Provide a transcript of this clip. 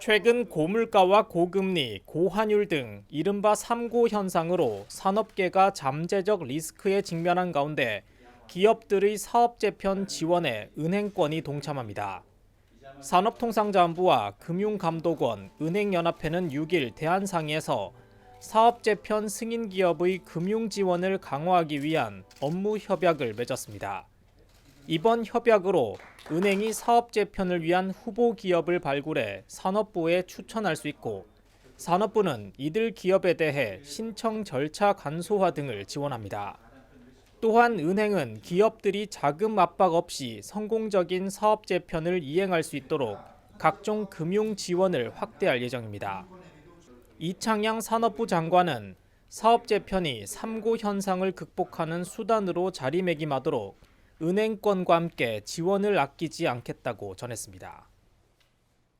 최근 고물가와 고금리, 고환율 등 이른바 3고 현상으로 산업계가 잠재적 리스크에 직면한 가운데 기업들의 사업 재편 지원에 은행권이 동참합니다. 산업통상자원부와 금융감독원, 은행연합회는 6일 대한상의에서 사업 재편 승인 기업의 금융 지원을 강화하기 위한 업무 협약을 맺었습니다. 이번 협약으로 은행이 사업 재편을 위한 후보 기업을 발굴해 산업부에 추천할 수 있고 산업부는 이들 기업에 대해 신청 절차 간소화 등을 지원합니다. 또한 은행은 기업들이 자금 압박 없이 성공적인 사업 재편을 이행할 수 있도록 각종 금융 지원을 확대할 예정입니다. 이창양 산업부 장관은 사업 재편이 3고 현상을 극복하는 수단으로 자리매김하도록 은행권과 함께 지원을 아끼지 않겠다고 전했습니다.